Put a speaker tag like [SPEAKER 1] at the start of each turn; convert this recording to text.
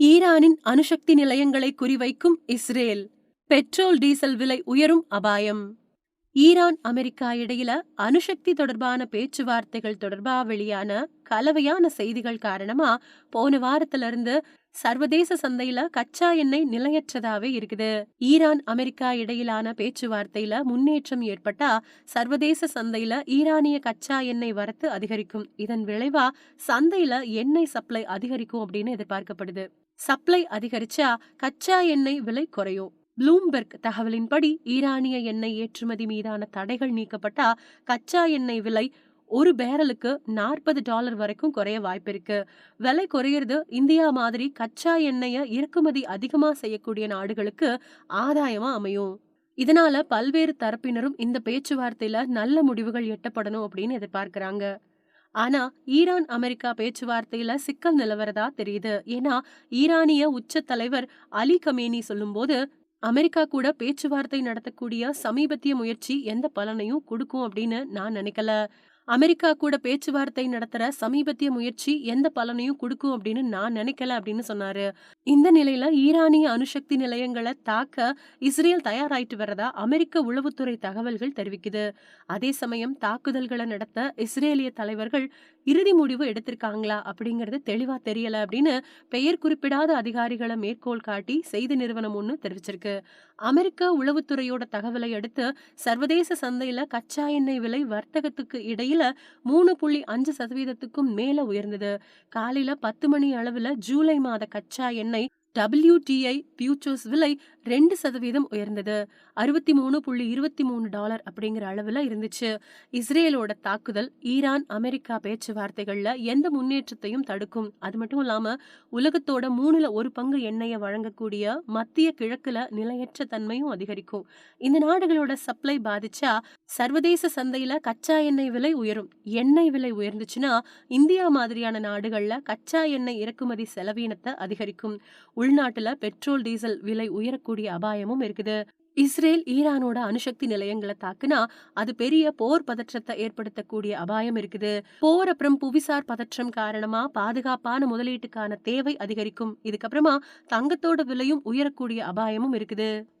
[SPEAKER 1] ஈரானின் அணுசக்தி நிலையங்களை குறிவைக்கும் இஸ்ரேல். பெட்ரோல் டீசல் விலை உயரும் அபாயம். ஈரான் அமெரிக்கா இடையில அணுசக்தி தொடர்பான பேச்சுவார்த்தைகள் தொடர்பா வெளியான கலவையான செய்திகள் காரணமா போன வாரத்துல இருந்து சர்வதேச சந்தையில கச்சா எண்ணெய் நிலையற்றதாவே இருக்குது. ஈரான் அமெரிக்கா இடையிலான பேச்சுவார்த்தையில முன்னேற்றம் ஏற்பட்டா சர்வதேச சந்தையில ஈரானிய கச்சா எண்ணெய் வரத்து அதிகரிக்கும். இதன் விளைவா சந்தையில எண்ணெய் சப்ளை அதிகரிக்கும் அப்படின்னு எதிர்பார்க்கப்படுது. சப்ளை அதிகரிச்சா கச்சா எண்ணெய் விலை குறையும். ப்ளூம்பெர்க் தகவலின்படி ஈரானிய எண்ணெய் ஏற்றுமதி மீதான தடைகள் நீக்கப்பட்டா கச்சா எண்ணெய் விலை ஒரு பேரலுக்கு நாற்பது டாலர் வரைக்கும் குறைய வாய்ப்பிருக்கு. விலை குறையிறது இந்தியா மாதிரி கச்சா எண்ணெயை இறக்குமதி அதிகமா செய்யக்கூடிய நாடுகளுக்கு ஆதாயமா அமையும். இதனால பல்வேறு தரப்பினரும் இந்த பேச்சுவார்த்தையில நல்ல முடிவுகள் எட்டப்படணும் அப்படின்னு எதிர்பார்க்கிறாங்க. ஆனா ஈரான் அமெரிக்கா பேச்சுவார்த்தையில சிக்கல் நிலவரதா தெரியுது. ஏன்னா ஈரானிய உச்ச தலைவர் அலி கமேனி சொல்லும்போது அமெரிக்கா கூட பேச்சுவார்த்தை நடத்தக்கூடிய சமீபத்திய முயற்சி எந்த பலனையும் கொடுக்கும் அப்படின்னு நான் நினைக்கல. அமெரிக்கா கூட பேச்சுவார்த்தை நடத்துற சமீபத்திய முயற்சி எந்த பலனையும் கொடுக்கும் அப்படின்னு நான் நினைக்கல அப்படின்னு சொன்னாரு. இந்த நிலையில ஈரானிய அணுசக்தி நிலையங்களை தாக்க இஸ்ரேல் தயாராயிட்டு வரதா அமெரிக்க உளவுத்துறை தகவல்கள் தெரிவிக்குது. அதே சமயம் தாக்குதல்களை நடத்த இஸ்ரேலிய தலைவர்கள் இறுதி முடிவு எடுத்திருக்காங்களா அப்படிங்கறது தெளிவா தெரியல அப்படின்னு பெயர் குறிப்பிடாத அதிகாரிகளை மேற்கோள் காட்டி செய்தி நிறுவனம் ஒன்று தெரிவிச்சிருக்கு. அமெரிக்க உளவுத்துறையோட தகவலை அடுத்து சர்வதேச சந்தையில கச்சா எண்ணெய் விலை வர்த்தகத்துக்கு இடையில் மூணு புள்ளி அஞ்சு சதவீதத்துக்கும் மேல உயர்ந்தது. காலையில பத்து மணி அளவுல ஜூலை மாத கச்சா எண்ணெய் டபிள்யூடிஐ ஃபியூச்சர்ஸ் விலை ரெண்டு சதவீதம் உயர்ந்தது. அறுபத்தி மூணு புள்ளி இருபத்தி மூணு டாலர் அப்படிங்கிற அளவுல இருந்துச்சு. இஸ்ரேலோட தாக்குதல் ஈரான் அமெரிக்கா பேச்சுவார்த்தைகள்ல எந்த முன்னேற்றத்தையும் தடுக்கும். அது மட்டும் இல்லாம உலகத்தோட மூணுல ஒரு பங்கு எண்ணெயை வழங்கக்கூடிய மத்திய கிழக்குல நிலையற்ற தன்மையும் அதிகரிக்கும். இந்த நாடுகளோட சப்ளை பாதிச்சா சர்வதேச சந்தையில கச்சா எண்ணெய் விலை உயரும். எண்ணெய் விலை உயர்ந்துச்சுன்னா இந்தியா மாதிரியான நாடுகள்ல கச்சா எண்ணெய் இறக்குமதி செலவீனத்தை அதிகரிக்கும். உள்நாட்டுல பெட்ரோல் டீசல் விலை உயரக்கூடிய அபாயமும் இருக்குது. இஸ்ரேல் ஈரானோட அணுசக்தி நிலையங்களை தாக்குனா அது பெரிய போர் பதற்றத்தை ஏற்படுத்தக்கூடிய அபாயம் இருக்குது. போர் அப்புறம் புவிசார் பதற்றம் காரணமா பாதுகாப்பான முதலீட்டுக்கான தேவை அதிகரிக்கும். இதுக்கப்புறமா தங்கத்தோட விலையும் உயரக்கூடிய அபாயமும் இருக்குது.